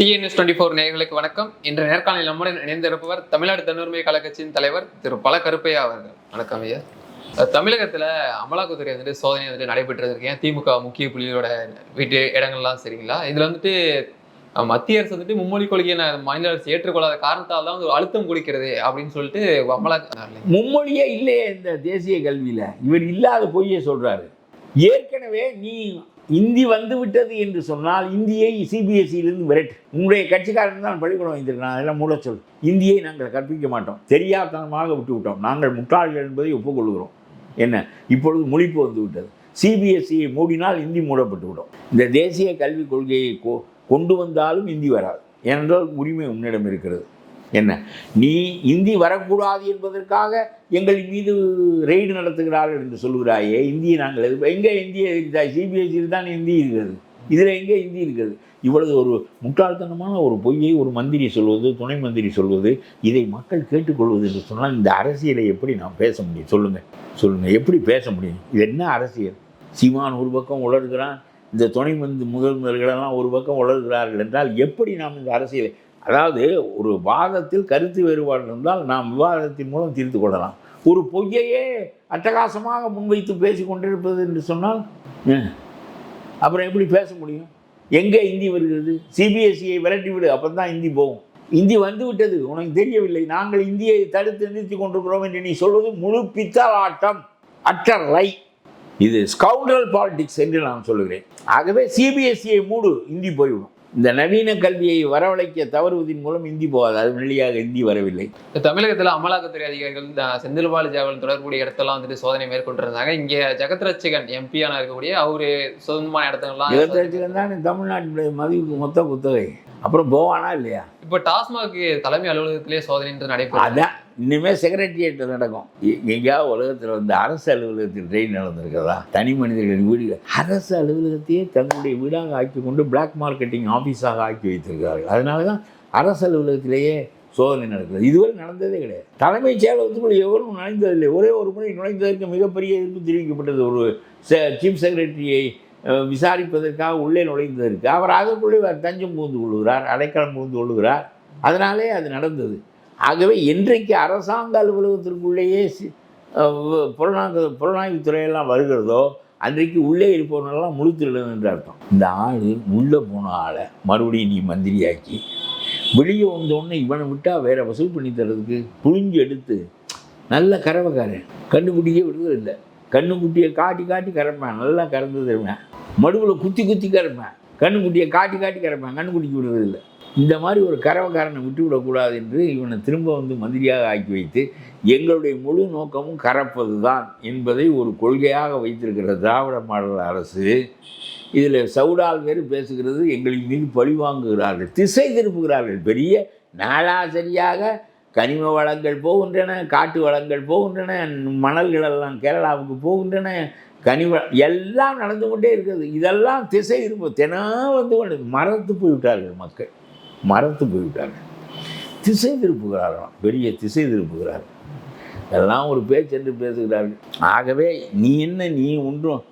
DNS twenty four நேர்களுக்கு வணக்கம். இன்று நேர்காணல் நம்முடன் இணைந்திருப்பவர் தமிழ்நாடு தன்னுரிமை கழகத்தின் தலைவர் திரு பல கருப்பையா அவர்கள். வணக்கம் ஐயா. தமிழகத்தில் அமலாக்கத்துறை வந்துட்டு சோதனை வந்துட்டு நடைபெற்று இருக்கேன் திமுக முக்கிய புள்ளிகளோட வீட்டு இடங்கள்லாம் சரிங்களா? இதில் வந்துட்டு மத்திய அரசு வந்துட்டு மும்மொழி கொள்கையை மாநில அரசு ஏற்றுக்கொள்ளாத காரணத்தால் தான் ஒரு அழுத்தம் கொடுக்கிறது அப்படின்னு சொல்லிட்டு அமலாக்க மும்மொழியே இல்லையே இந்த தேசிய கல்வியில். இவர் இல்லாத பொய்யை சொல்கிறாரு ஏற்கனவே நீ இந்தி வந்து விட்டது என்று சொன்னால் இந்தியை சிபிஎஸ்சியிலிருந்து விரட்டு. உங்களுடைய கட்சிக்காரன் தான் பள்ளிக்கூடம் வைத்திருக்கிறான். அதெல்லாம் மூட சொல் இந்தியை நாங்கள் கற்பிக்க மாட்டோம். தெரியாதனமாக விட்டு விட்டோம் நாங்கள் முட்டாள்கள் என்பதை ஒப்புக்கொள்கிறோம். என்ன? இப்பொழுது முழிப்பு வந்து விட்டது. சிபிஎஸ்சியை மூடினால் இந்தி மூடப்பட்டு விடும். இந்த தேசிய கல்விக் கொள்கையை கொ- கொண்டு வந்தாலும் இந்தி வராது. ஏனென்றால் உரிமை உன்னிடம் இருக்கிறது. என்ன? நீ இந்தி வரக்கூடாது என்பதற்காக எங்கள் மீது ரெய்டு நடத்துகிறார்கள் என்று சொல்கிறாயே இந்தியை நாங்கள் எதிர்ப்பு எங்கே இந்திய சிபிஎஸ்சியில் தான் இந்தி இருக்கிறது? இதில் எங்கே இந்தி இருக்கிறது? இவ்வளவு ஒரு முட்டாள்தனமான ஒரு பொய்யை ஒரு மந்திரி சொல்வது துணை மந்திரி சொல்வது இதை மக்கள் கேட்டுக்கொள்வது என்று சொன்னால் இந்த அரசியலை எப்படி நாம் பேச முடியும்? சொல்லுங்கள் சொல்லுங்கள் எப்படி பேச முடியும்? இது என்ன அரசியல்? சீமான் ஒரு பக்கம் உளறுகிறான் இந்த துணை மந்தி முதல்வர்களெல்லாம் ஒரு பக்கம் உளறுகிறார்கள் என்றால் எப்படி நாம் இந்த அரசியலை அதாவது ஒரு வாதத்தில் கருத்து வேறுபாடு இருந்தால் நாம் விவாதத்தின் மூலம் தீர்த்து கொள்ளலாம். ஒரு பொய்யையே அட்டகாசமாக முன்வைத்து பேசி கொண்டிருப்பது என்று சொன்னால் அப்புறம் எப்படி பேச முடியும்? எங்கே இந்தி வருகிறது? சிபிஎஸ்சியை விரட்டி விடு அப்போ தான் இந்தி போகும். இந்தி வந்து விட்டது உனக்கு தெரியவில்லை. நாங்கள் இந்தியை தடுத்து நிறுத்தி கொண்டிருக்கிறோம் என்று நீ சொல்வது முழு பித்தலாட்டம் அட்டரை இது ஸ்கவுண்டல் பாலிடிக்ஸ் என்று நான் சொல்லுகிறேன். ஆகவே சிபிஎஸ்சியை மூடு இந்தி போய்விடும். இந்த நவீன கல்வியை வரவழைக்க தவறுவதன் மூலம் இந்தி போகாது. அது வெளியாக இந்தி வரவில்லை. தமிழகத்துல அமலாக்கத்துறை அதிகாரிகள் செந்தில் பாலாஜியாவில் தொடர்புடைய இடத்தெல்லாம் வந்துட்டு சோதனை மேற்கொண்டிருந்தாங்க. இங்க ஜெகத் ரட்சகன் எம்பியான இருக்கக்கூடிய அவரு சொந்தமான இடத்துலாம் இருபத்தஞ்சுல தான் தமிழ்நாட்டினுடைய மதிப்பு மொத்த குத்தகை. அப்புறம் போவானா இல்லையா? இப்போ டாஸ்மாக் தலைமை அலுவலகத்திலே சோதனை நடைபெறும் அதான் இனிமேல் செக்ரட்டரியேட்டில் நடக்கும். எங்கேயாவது உலகத்தில் வந்து அரசு அலுவலகத்தில் ட்ரெயின் நடந்திருக்கிறதா? தனி மனிதர்களின் வீடு. அரசு அலுவலகத்தையே தன்னுடைய வீடாக ஆக்கி கொண்டு பிளாக் மார்க்கெட்டிங் ஆஃபீஸாக ஆக்கி வைத்திருக்கிறார்கள். அதனால தான் அரசு அலுவலகத்திலேயே சோதனை நடக்குது. இதுவரை நடந்ததே கிடையாது. தலைமைச் செயலகத்துக்குள் எவரும் நுழைந்ததில்லை. ஒரே ஒரு முறை நுழைந்ததற்கு மிகப்பெரிய எதிர்ப்பு தெரிவிக்கப்பட்டது. ஒரு சீஃப் செக்ரட்டரியை விசாரிப்பதற்காக உள்ளே நுழைந்ததற்கு அவர் அதற்குள்ளே அவர் தஞ்சம் புகுந்து கொள்கிறார் அடைக்கலம் புகுந்து கொள்கிறார் அதனாலே அது நடந்தது. ஆகவே என்றைக்கு அரசாங்க அலுவலகத்திற்குள்ளேயே சி- புலனாய்வுத்துறையெல்லாம் துறையெல்லாம் வருகிறதோ அன்றைக்கு உள்ளே இருப்பவனெல்லாம் முழு என்று அர்த்தம். இந்த ஆள் உள்ளே போன ஆளை மறுபடியும் நீ மந்திரியாக்கி வெளியே வந்தோடனே இவனை விட்டால் வேற வசூல் பண்ணி தர்றதுக்கு புழிஞ்சு எடுத்து நல்ல கறவைக்காரன். கண்ணுக்குட்டியே விடுவதில்லை கண்ணுக்குட்டியை காட்டி காட்டி கறப்பேன். நல்லா கறந்து தருவேன். மடுவில் குத்தி குத்தி கறப்பேன் கண்ணுக்குட்டியை காட்டி காட்டி கறப்பேன் கண்ணுக்குட்டிக்கு விடுவதில்லை இந்த மாதிரி ஒரு கரவக்காரனை விட்டு விடக்கூடாது என்று இவனை திரும்ப வந்து மந்திரியாக ஆக்கி வைத்து எங்களுடைய முழு நோக்கமும் கறப்பது தான் என்பதை ஒரு கொள்கையாக வைத்திருக்கிற திராவிட மாடல் அரசு இதில் சவுடால் வேறு பேசுகிறது எங்களின் மீது பழிவாங்குகிறார்கள் திசை திருப்புகிறார்கள். பெரிய நாளாசரியாக கனிம வளங்கள் போகின்றன காட்டு வளங்கள் போகின்றன மணல்களெல்லாம் கேரளாவுக்கு போகின்றன கனிம எல்லாம் நடந்து கொண்டே இருக்கிறது இதெல்லாம் திசை திரும்ப தினம் வந்து கொண்டு மறந்து போய்விட்டார்கள் மக்கள். மறந்து போய்விட்டார்கள். திசை திருப்புகிறார்களாம். பெரிய திசை திருப்புகிறார்கள். எல்லாம் ஒரு பேச்சென்று பேசுகிறார்கள். ஆகவே நீ என்ன நீ ஒன்றும்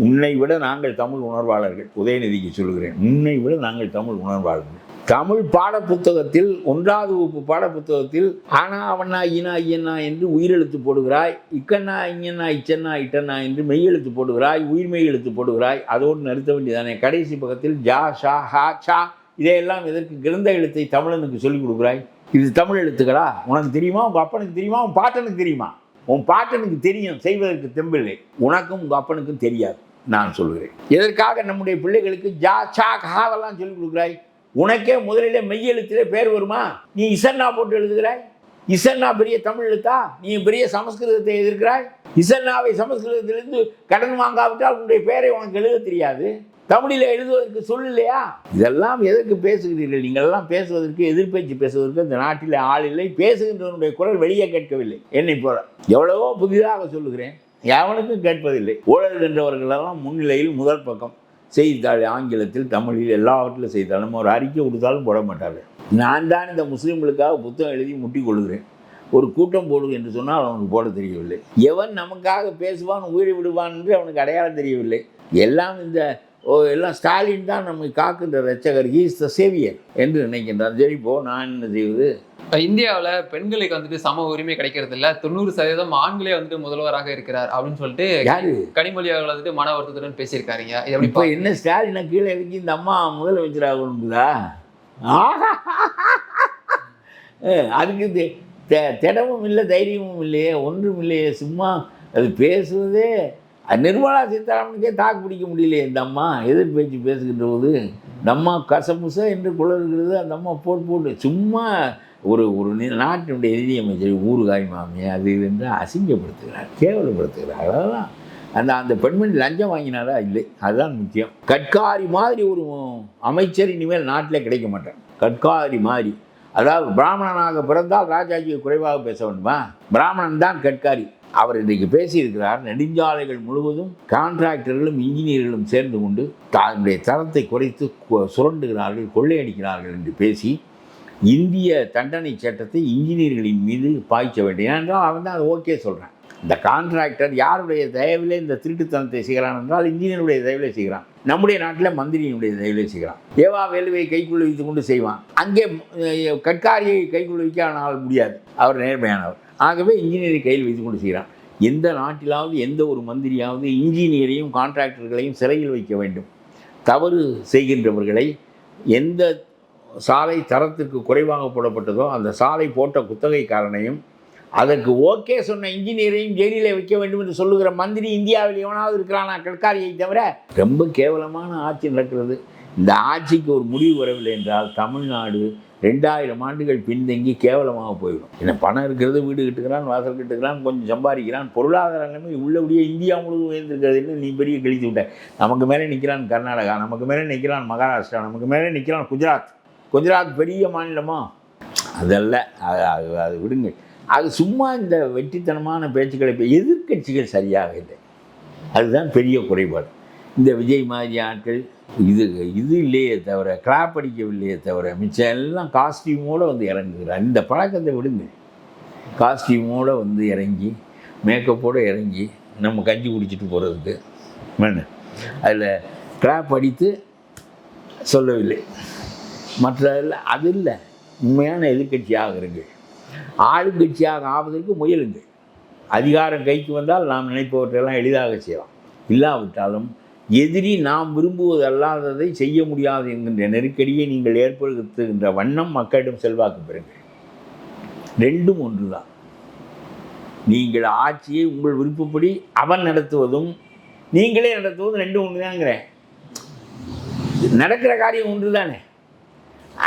உன்னை விட நாங்கள் தமிழ் உணர்வாளர்கள். உதயநிதிக்கு சொல்கிறேன் உன்னை விட நாங்கள் தமிழ் உணர்வாளர்கள். தமிழ் பாடப்புத்தகத்தில் ஒன்றாவது வகுப்பு பாடப்புத்தகத்தில் ஆனா அவனா ஈனா ஐயனா என்று உயிரெழுத்து போடுகிறாய் இக்கண்ணா இங்கண்ணா இச்சண்ணா இட்டண்ணா என்று மெய்யெழுத்து போடுகிறாய் உயிர்மெய் எழுத்து போடுகிறாய். அதோடு நிறுத்த வேண்டியதானே. கடைசி பக்கத்தில் ஜா ஷா ஹா சா இதையெல்லாம் எதற்கு கிரந்த எழுத்தை தமிழனுக்கு சொல்லிக் கொடுக்குறாய். இது தமிழ் எழுத்துக்களா? உனக்கு தெரியுமா? உங்கள் அப்பனுக்கு தெரியுமா? உன் பாட்டனுக்கு தெரியுமா? உன் பாட்டனுக்கு தெரியும் செய்வதற்கு தெம்பில்லை. உனக்கும் உங்கள் அப்பனுக்கும் தெரியாது நான் சொல்கிறேன் எதற்காக நம்முடைய பிள்ளைகளுக்கு ஜா சா காவெல்லாம் சொல்லிக் கொடுக்குறாய்? உனக்கே முதலிலே மெய்யெழுத்திலே பேர் வருமா? நீ இசன்னா போட்டு எழுதுகிறாய். இசன்னா பெரிய தமிழ் எழுத்தா? நீ பெரிய சமஸ்கிருதத்தை எதிர்க்கிறாய் இசன்னாவை சமஸ்கிருதத்திலிருந்து கடன் வாங்காவிட்டால் உன்னுடைய பெயரை உனக்கு எழுத தெரியாது. தமிழில் எழுதுவதற்கு சொல் இல்லையா? இதெல்லாம் எதற்கு பேசுகிறீர்கள்? நீங்களெல்லாம் பேசுவதற்கு எதிர்பேச்சு பேசுவதற்கு இந்த நாட்டில் ஆள் இல்லை. பேசுகின்றவனுடைய குரல் வெளியே கேட்கவில்லை. என்னை போல. எவ்வளவோ புதிதாக சொல்லுகிறேன். எவனுக்கும் கேட்பதில்லை. ஊழல் என்றவர்களெல்லாம் முன்னிலையில் முதல் பக்கம். செய்தித்தாள் ஆங்கிலத்தில் தமிழில் எல்லாவற்றிலும் செய்தாலும் நம்ம ஒரு அறிக்கை கொடுத்தாலும் போட மாட்டார் நான் தான் இந்த முஸ்லீம்களுக்காக புத்தகம் எழுதி முட்டி கொள்கிறேன். ஒரு கூட்டம் போடு என்று சொன்னால் அவனுக்கு போட தெரியவில்லை. எவன் நமக்காக பேசுவான் உயிரை விடுவான் என்று அவனுக்கு அடையாளம் தெரியவில்லை. எல்லாம் இந்த ஓ எல்லாம் ஸ்டாலின் தான் நம்மை காக்கின்ற ரச்சகர் ஈஸ் த சேவியர் என்று நினைக்கின்றார். சரி போ நான் என்ன செய்வது? இப்ப இந்தியாவுல பெண்களுக்கு வந்துட்டு சம உரிமை கிடைக்கிறது இல்ல தொண்ணூறு சதவீதம் ஆண்களே வந்துட்டு முதல்வராக இருக்கிறார் அப்படின்னு சொல்லிட்டு யாரு? கனிமொழி அவர்கள் வந்துட்டு மன வருத்தத்துடன் பேசியிருக்காருங்க. இப்போ என்ன ஸ்டாலினை கீழே இறக்கி இந்த அம்மா ஆஹா ஏ, அதுக்கு திடமும் இல்லை தைரியமும் இல்லையே ஒன்றும் இல்லையே சும்மா அது பேசுவதே நிர்மலா சீதாராமனுக்கே தாக்கு பிடிக்க முடியலையே இந்த அம்மா எதிர் பேச்சு பேசுகின்ற போது இந்த அம்மா கசமுச என்று குளறுகிறது அந்த அம்மா போட்டு போட்டு சும்மா ஒரு ஒரு நாட்டினுடைய நிதியமைச்சர் ஊறுகாய் மாமி அது இது என்று அசிங்கப்படுத்துகிறார் கேவலப்படுத்துகிறார் அதெல்லாம். அந்த அந்த பெண்மணி லஞ்சம் வாங்கினாரா? இல்லை அதுதான் முக்கியம். கட்காரி மாதிரி ஒரு அமைச்சர் இனிமேல் நாட்டில் கிடைக்க மாட்டேன் கட்காரி மாதிரி. அதாவது பிராமணனாக பிறந்தால் ராஜாஜியை குறைவாக பேச வேண்டுமா? பிராமணன் தான் கட்காரி. அவர் இன்றைக்கு பேசியிருக்கிறார் நெடுஞ்சாலைகள் முழுவதும் கான்ட்ராக்டர்களும் இன்ஜினியர்களும் சேர்ந்து கொண்டு தன்னுடைய தரத்தை குறைத்து சுரண்டுகிறார்கள் கொள்ளையடிக்கிறார்கள் என்று பேசி இந்திய தண்டனை சட்டத்தை இன்ஜினியர்களின் மீது பாய்ச்ச வேண்டும். ஏனென்றால் அவன் தான் அதை ஓகே சொல்கிறான் இந்த கான்ட்ராக்டர் யாருடைய தயவிலே இந்த திருட்டுத்தனத்தை செய்கிறான் என்றால் இன்ஜினியருடைய தயவிலே செய்கிறான். நம்முடைய நாட்டில் மந்திரியினுடைய தயவிலே செய்கிறான். ஏவா வேலுவை கைக்குள்ள வைத்து கொண்டு செய்வான். அங்கே கட்காரியை கைக்குள்ள வைக்க ஆனால் முடியாது. அவர் நேர்மையானவர். ஆகவே இன்ஜினியரை கையில் வைத்து கொண்டு செய்கிறான். எந்த நாட்டிலாவது எந்த ஒரு மந்திரியாவது இன்ஜினியரையும் கான்ட்ராக்டர்களையும் சிறையில் வைக்க வேண்டும். தவறு செய்கின்றவர்களை எந்த சாலை தரத்திற்கு குறைவாக போடப்பட்டதோ அந்த சாலை போட்ட குத்தகைக்காரனையும் அதற்கு ஓகே சொன்ன இன்ஜினியரையும் ஜெயிலில் வைக்க வேண்டும் என்று சொல்லுகிற மந்திரி இந்தியாவில் எவனாவது இருக்கிறானா கட்காரியை தவிர? ரொம்ப கேவலமான ஆட்சி நடக்கிறது. இந்த ஆட்சிக்கு ஒரு முடிவு வரவில்லை என்றால் தமிழ்நாடு ரெண்டாயிரம் ஆண்டுகள் பின்தங்கி கேவலமாக போயிடும் என்ன பணம் இருக்கிறது வீடு கட்டுக்கிறான் வாசல் கட்டுக்கிறான் கொஞ்சம் சம்பாதிக்கிறான் பொருளாதார நிலைமை உள்ளபடியே இந்தியா முழுவதும் உயர்ந்திருக்கிறதுன்னு நீ பெரிய கழித்து விட்ட. நமக்கு மேலே நிற்கிறான் கர்நாடகா நமக்கு மேலே நிற்கிறான் மகாராஷ்டிரா நமக்கு மேலே நிற்கிறான் குஜராத். குஜராத் பெரிய மாநிலமா? அதல்ல அது அது அது விடுங்க அது சும்மா இந்த வெற்றித்தனமான பேச்சுக்களை இப்போ எதிர்க்கட்சிகள் சரியாக இல்லை. அதுதான் பெரிய குறைபாடு. இந்த விஜய் மாதிரி ஆட்கள் இது இது இல்லையே தவிர கிளாப் அடிக்கவில்லையே தவிர மிச்சம் எல்லாம் காஸ்டியூமோடு வந்து இறங்குகிறார். இந்த பழக்கத்தை விடுங்க. காஸ்டியூமோடு வந்து இறங்கி மேக்கப்போடு இறங்கி நம்ம கஞ்சி குடிச்சிட்டு போகிறதுக்கு என்ன? அதில் கிளாப் அடித்து சொல்லவில்லை. மற்ற அது இல்லை. உண்மையான எதிர்கட்சியாக இருங்கள். ஆளுங்கட்சியாக ஆவதற்கு முயலுங்கள். அதிகாரம் கைக்கு வந்தால் நாம் நினைப்பவற்றையெல்லாம் எளிதாக செய்யலாம். இல்லாவிட்டாலும் எதிரி நாம் விரும்புவது அல்லாததை செய்ய முடியாது என்கின்ற நெருக்கடியை நீங்கள் ஏற்படுத்துகின்ற வண்ணம் மக்களிடம் செல்வாக்கு பெறுங்கள். ரெண்டும் ஒன்றுதான். நீங்கள் ஆட்சியை உங்கள் விருப்பப்படி அவன் நடத்துவதும் நீங்களே நடத்துவதும் ரெண்டும் ஒன்று தாங்கிறேன் நடக்கிற காரியம் ஒன்று தானே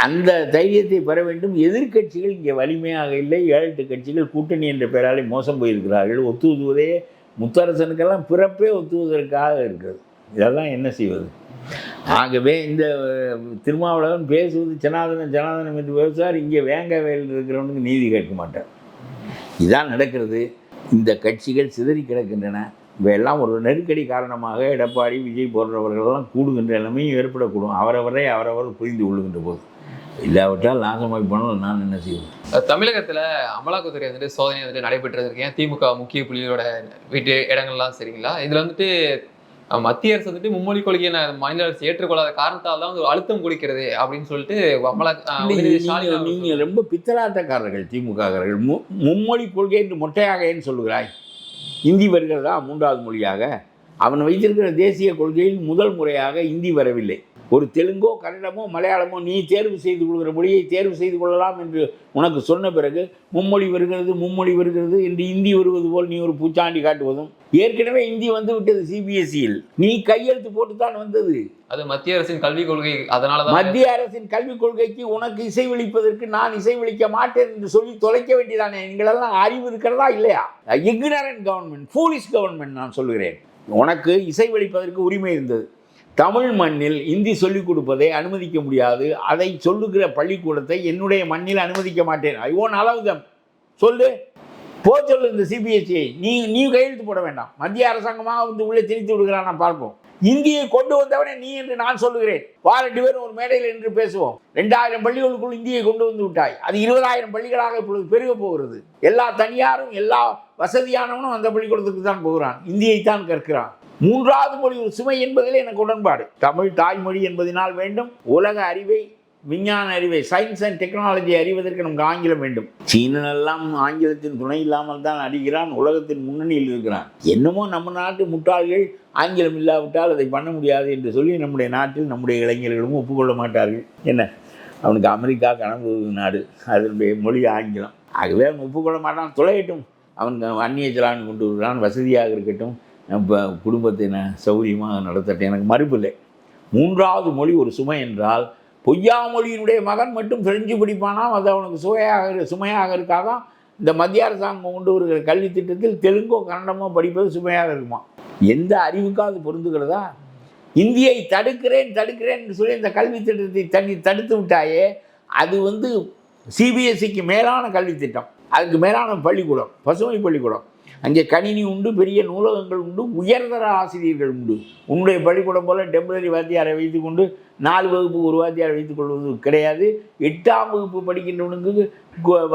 அந்த தைரியத்தை பெற வேண்டும். எதிர்க்கட்சிகள் இங்கே வலிமையாக இல்லை. ஏழு எட்டு கட்சிகள் கூட்டணி என்ற பெயராலே மோசம் போயிருக்கிறார்கள். ஒத்துவதுவதே முத்தரசனுக்கெல்லாம் பிறப்பே ஒத்துவதற்காக இருக்கிறது. இதெல்லாம் என்ன செய்வது? ஆகவே இந்த திருமாவளவன் பேசுவது ஜனாதனம் ஜனாதனம் என்று பேசுவார். இங்கே வேங்க வேல் இருக்கிறவனுக்கு நீதி கேட்க மாட்டார். இதான் நடக்கிறது. இந்த கட்சிகள் சிதறி கிடக்கின்றன. இவையெல்லாம் ஒரு நெருக்கடி காரணமாக எடப்பாடி விஜய் போன்றவர்களெல்லாம் கூடுகின்ற நிலைமையும் ஏற்படக்கூடும். அவரவரை அவரவர் புரிந்து கொள்ளுகின்ற போது. இல்லாவிட்டால் நாசமாய் போனால் நான் என்ன செய்வது? அஹ் தமிழகத்துல அமலாக்கத்துறை வந்துட்டு சோதனை வந்துட்டு நடைபெற்றது ஏன் திமுக முக்கிய புள்ளிகளோட வீட்டு இடங்கள்லாம் சரிங்களா இதுல வந்துட்டு மத்திய அரசு வந்துட்டு மும்மொழி கொள்கையை நான் மாநில அரசு ஏற்றுக்கொள்ளாத காரணத்தால் தான் ஒரு அழுத்தம் கொடுக்கிறது அப்படின்னு சொல்லிட்டு நீங்கள் ரொம்ப பித்தலாட்டக்காரர்கள் திமுககாரர்கள் மும்மொழி கொள்கை என்று மொட்டையாக ஏன் சொல்லுகிறாய்? இந்தி வருகிறதா? மூன்றாவது மொழியாக. அவன் வைத்திருக்கிற தேசிய கொள்கையில் முதல் முறையாக இந்தி வரவில்லை. ஒரு தெலுங்கோ கன்னடமோ மலையாளமோ நீ தேர்வு செய்து கொள்கிற மொழியை தேர்வு செய்து கொள்ளலாம் என்று உனக்கு சொன்ன பிறகு மும்மொழி வருகிறது மும்மொழி வருகிறது என்று இந்தி வருவது போல் நீ ஒரு பூச்சாண்டி காட்டுவதும் ஏற்கனவே இந்தி வந்து விட்டது சிபிஎஸ்சியில் நீ கையெழுத்து போட்டு தான் வந்தது. அது மத்திய அரசின் கல்விக் கொள்கை அதனாலதான் மத்திய அரசின் கல்விக் கொள்கைக்கு உனக்கு இசைவளிப்பதற்கு நான் இசைவளிக்க மாட்டேன் என்று சொல்லி தொலைக்க வேண்டியதானே? நீங்களெல்லாம் அறிவு இருக்கிறதா இல்லையா? இக்னரண்ட் கவர்மெண்ட் ஃபூலிஷ் கவர்மெண்ட் நான் சொல்லுகிறேன். உனக்கு இசைவளிப்பதற்கு உரிமை இருந்தது. தமிழ் மண்ணில் இந்தி சொல்லிக் கொடுப்பதை அனுமதிக்க முடியாது. அதை சொல்லுகிற பள்ளிக்கூடத்தை என்னுடைய மண்ணில் அனுமதிக்க மாட்டேன். ஐ ஓன் அளவுதம் சொல்லு. போ சொல்லு இந்த சிபிஎஸ்சியை நீ நீ கையெழுத்து போட வேண்டாம். மத்திய அரசாங்கமாக வந்து உள்ளே திணித்து விடுகிறான் நான் பார்ப்போம். இந்தியை கொண்டு வந்தவனே நீ என்று நான் சொல்லுகிறேன். வா ரெண்டு பேரும் ஒரு மேடையில் என்று பேசுவோம். ரெண்டாயிரம் பள்ளிகளுக்குள் இந்தியை கொண்டு வந்து விட்டாய். அது இருபதாயிரம் பள்ளிகளாக இப்பொழுது பெருக போகிறது. எல்லா தனியாரும் எல்லா வசதியானவனும் அந்த பள்ளிக்கூடத்துக்கு தான் போகிறான். இந்தியை தான் கற்கிறான். மூன்றாவது மொழி ஒரு சுமை என்பதில் எனக்கு உடன்பாடு. தமிழ் தாய்மொழி என்பதனால் வேண்டும். உலக அறிவை விஞ்ஞான அறிவை சயின்ஸ் அண்ட் டெக்னாலஜி அறிவதற்கு நமக்கு ஆங்கிலம் வேண்டும். சீனனெல்லாம் ஆங்கிலத்தின் துணை இல்லாமல் தான் அறிகிறான் உலகத்தின் முன்னணியில் இருக்கிறான். என்னமோ நம்ம நாட்டு முட்டாள்கள் ஆங்கிலம் இல்லாவிட்டால் அதை பண்ண முடியாது என்று சொல்லி நம்முடைய நாட்டில் நம்முடைய இளைஞர்களும் ஒப்புக்கொள்ள மாட்டார்கள். என்ன? அவனுக்கு அமெரிக்கா கனவு நாடு அதனுடைய மொழி ஆங்கிலம். ஆகவே அவன் ஒப்புக்கொள்ள மாட்டான் துளையட்டும் அவன் அந்நிய செலான் கொண்டு வருகிறான் வசதியாக இருக்கட்டும். இப்போ குடும்பத்தை நான் சௌகரியமாக நடத்தட்டும். எனக்கு மறுப்பு இல்லை. மூன்றாவது மொழி ஒரு சுமை என்றால் பொய்யா மொழியினுடைய மகன் மட்டும் பிரெஞ்சு பிடிப்பானாம் அது அவனுக்கு சுவையாக சுமையாக இருக்காதான் இந்த மத்திய அரசாங்கம் கொண்டு வருகிற கல்வி திட்டத்தில் தெலுங்கோ கன்னடமோ படிப்பது சுமையாக இருக்குமா? எந்த அறிவுக்காவது பொருந்துகிறதா? இந்தியை தடுக்கிறேன் தடுக்கிறேன் சொல்லி இந்த கல்வி திட்டத்தை தண்ணி தடுத்து விட்டாயே அது வந்து சிபிஎஸ்சிக்கு மேலான கல்வி திட்டம். அதுக்கு மேலான பள்ளிக்கூடம் பசுமை பள்ளிக்கூடம். அங்கே கணினி உண்டு பெரிய நூலகங்கள் உண்டு உயர்தர ஆசிரியர்கள் உண்டு. உன்னுடைய பள்ளிக்கூடம் போல் டெம்பரரி வாத்தியாரை வைத்துக்கொண்டு நாலு வகுப்பு ஒரு வாத்தியாரை வைத்துக் கொள்வது கிடையாது. எட்டாம் வகுப்பு படிக்கின்றவனுக்கு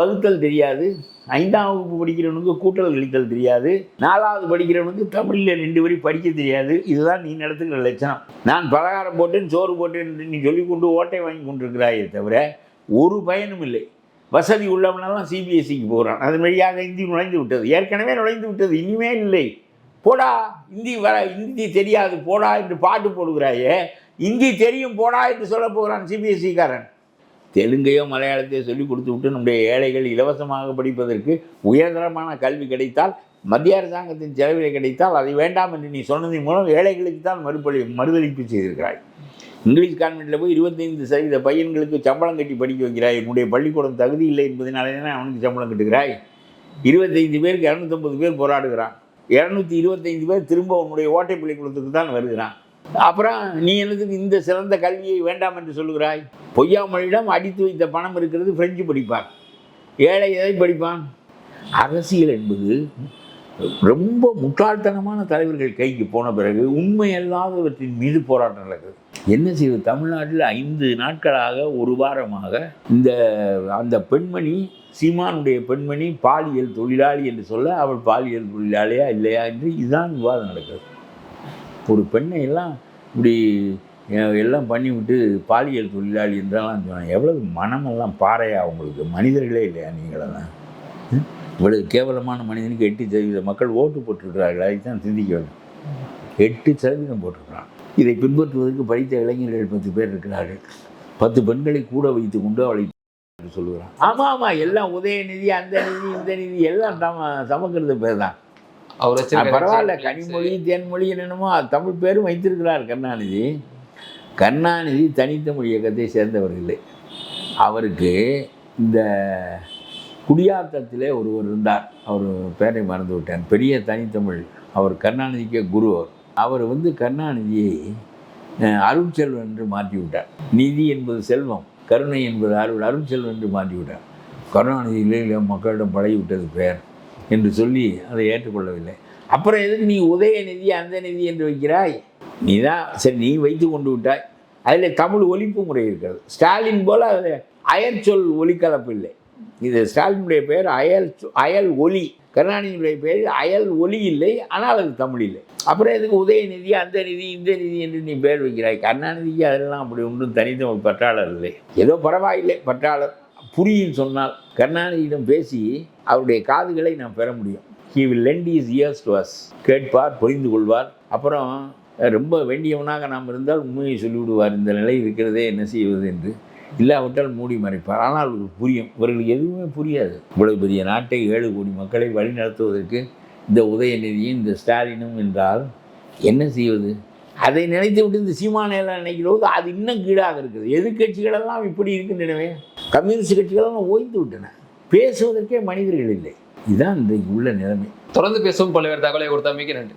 வகுத்தல் தெரியாது. ஐந்தாம் வகுப்பு படிக்கிறவனுக்கு கூட்டல் கழித்தல் தெரியாது. நாலாவது படிக்கிறவனுக்கு தமிழில் ரெண்டு வரி படிக்க தெரியாது. இதுதான் நீ நடத்துகிற லட்சணம். நான் பலகாரம் போட்டேன் சோறு போட்டேன் நீ சொல்லிக் கொண்டு ஓட்டை வாங்கி கொண்டிருக்கிறாயே தவிர ஒரு பயனும் இல்லை வசதி உள்ளவனெல்லாம் சிபிஎஸ்சிக்கு போகிறான் அதன் வழியாக இந்தி நுழைந்து விட்டது. ஏற்கனவே நுழைந்து விட்டது. இனிமே இல்லை. போடா. இந்தி வர இந்தி தெரியாது. போடா என்று பாட்டு போடுகிறாயே. இந்தி தெரியும். போடா என்று சொல்ல போகிறான் சிபிஎஸ்சிக்காரன் தெலுங்கையோ மலையாளத்தையோ சொல்லி கொடுத்து விட்டு நம்முடைய ஏழைகள் இலவசமாக படிப்பதற்கு உயர்தரமான கல்வி கிடைத்தால் மத்திய அரசாங்கத்தின் செலவில் கிடைத்தால் அதை வேண்டாம் என்று நீ சொன்னதன் மூலம் ஏழைகளுக்கு தான் மறுபடி மறுதளிப்பு செய்திருக்கிறாய். இங்கிலீஷ் கான்வெண்ட்டில் போய் இருபத்தைந்து சதவீத பையன்களுக்கு சம்பளம் கட்டி படிக்க வைக்கிறாய். என்னுடைய பள்ளிக்கூடம் தகுதி இல்லை என்பதனாலே அவனுக்கு சம்பளம் கட்டுகிறாய். இருபத்தைந்து பேருக்கு இரநூத்தம்பது பேர் போராடுகிறான். இரநூத்தி இருபத்தைந்து பேர் திரும்ப உன்னுடைய ஓட்டை பள்ளிக்கூடத்துக்கு தான் வருகிறான். அப்புறம் நீ என்னதுக்கு இந்த சிறந்த கல்வியை வேண்டாம் என்று சொல்லுகிறாய்? பொய்யாமொழியிடம் அடித்து வைத்த பணம் இருக்கிறது பிரெஞ்சு படிப்பான். ஏழை எதை படிப்பான்? அரசியல் என்பது ரொம்ப முட்டாள்தனமான தலைவர்கள் கைக்கு போன பிறகு உண்மை அல்லாதவற்றின் மீது போராட்டம் நடக்குது. என்ன செய்வது? தமிழ்நாட்டில் ஐந்து நாட்களாக ஒரு வாரமாக இந்த அந்த பெண்மணி சீமானுடைய பெண்மணி பாலியல் தொழிலாளி என்று சொல்ல அவள் பாலியல் தொழிலாளியா இல்லையா என்று இதுதான் விவாதம் நடக்குது ஒரு பெண்ணை எல்லாம் இப்படி எல்லாம் பண்ணிவிட்டு பாலியல் தொழிலாளி என்றெல்லாம் சொன்னாங்க எவ்வளவு மனமெல்லாம் பாறையா உங்களுக்கு? மனிதர்களே இல்லையா நீங்களெல்லாம் இவ்வளவு கேவலமான மனிதனுக்கு எட்டு சதவீத மக்கள் ஓட்டு போட்டிருக்கிறார்கள் அதைத்தான் சிந்திக்க வேண்டும். எட்டு சதவீதம் போட்டிருக்கிறான். இதை பின்பற்றுவதற்கு படித்த இளைஞர்கள் பத்து பேர் இருக்கிறார்கள். பத்து பெண்களை கூட வைத்து கொண்டு அவளை என்று சொல்லுகிறான் ஆமாம் ஆமாம் எல்லாம் உதயநிதி அந்த நிதி இந்த நிதி எல்லாம் தம சமக்கிறது பேர் தான். அவர் பரவாயில்ல கனிமொழி தேன்மொழி என்னென்னமோ தமிழ் பேரும் வைத்திருக்கிறார் கருணாநிதி. கருணாநிதி தனித்தமிழ் இயக்கத்தை சேர்ந்தவர் இல்லை. அவருக்கு இந்த குடியாத்தத்திலே ஒருவர் இருந்தார். அவர் பேரை மறந்து விட்டேன் பெரிய தனித்தமிழ் அவர் கருணாநிதிக்கே குரு அவர். அவர் வந்து கருணாநிதியை அஹ், அருட்செல்வன் என்று மாற்றிவிட்டார். நிதி என்பது செல்வம் கருணை என்பது அருள் அருட்செல்வன் என்று மாற்றிவிட்டார். கருணாநிதியிலே கருணாநிதி இல்லை மக்களிடம் பழகிவிட்டது பெயர் என்று சொல்லி அதை ஏற்றுக்கொள்ளவில்லை. அப்புறம் எதுக்கு நீ உதயநிதி அந்த நிதி என்று வைக்கிறாய்? நீ தான் சரி நீ வைத்து கொண்டு விட்டாய். அதில் தமிழ் ஒழிப்பு முறை இருக்கிறது. ஸ்டாலின் போல் அதில் அயற்சொல் ஒலிக்கலப்பு இல்லை. இது ஸ்டாலினுடைய பெயர் அயல் அயல் ஒலி. கருணாநிதியுடைய பெயர் அயல் ஒலி இல்லை ஆனால் அது தமிழ் இல்லை. அப்புறம் எதுக்கு உதயநிதி அந்த நிதி இந்த நிதி என்று நீ பேர் வைக்கிறாய்? கருணாநிதிக்கு அதெல்லாம் அப்படி ஒன்றும் தனித்தமிழ் பற்றாளர் இல்லை. ஏதோ பரவாயில்லை பற்றாளர். புரியும் சொன்னால் கருணாநிதியிடம் பேசி அவருடைய காதுகளை நாம் பெற முடியும். He will lend his ears to us கேட்பார் புரிந்து கொள்வார். அப்புறம் ரொம்ப வேண்டியவனாக நாம் இருந்தால் உண்மையை சொல்லிவிடுவார். இந்த நிலை இருக்கிறதே என்ன செய்வது என்று. இல்லாவிட்டால் மூடி மறைப்பார். ஆனால் அவருக்கு புரியும். இவர்களுக்கு எதுவுமே புரியாது. இவ்வளவு பெரிய நாட்டை ஏழு கோடி மக்களை வழிநடத்துவதற்கு இந்த உதயநிதியும் இந்த ஸ்டாலினும் என்றால் என்ன செய்வது? அதை நினைத்து விட்டு இந்த சீமானையெல்லாம் நினைக்கிறபோது அது இன்னும் கீழாக இருக்குது. எதிர்க்கட்சிகளெல்லாம் இப்படி இருக்கின்றனவே கம்யூனிஸ்ட் கட்சிகளெல்லாம் ஓய்ந்து விட்டன. பேசுவதற்கே மனிதர்கள் இல்லை. இதுதான் இன்றைக்கு உள்ள நிலைமை. தொடர்ந்து பேசும் பல்வேறு தகவலை கொடுத்தமைக்கு நன்றி.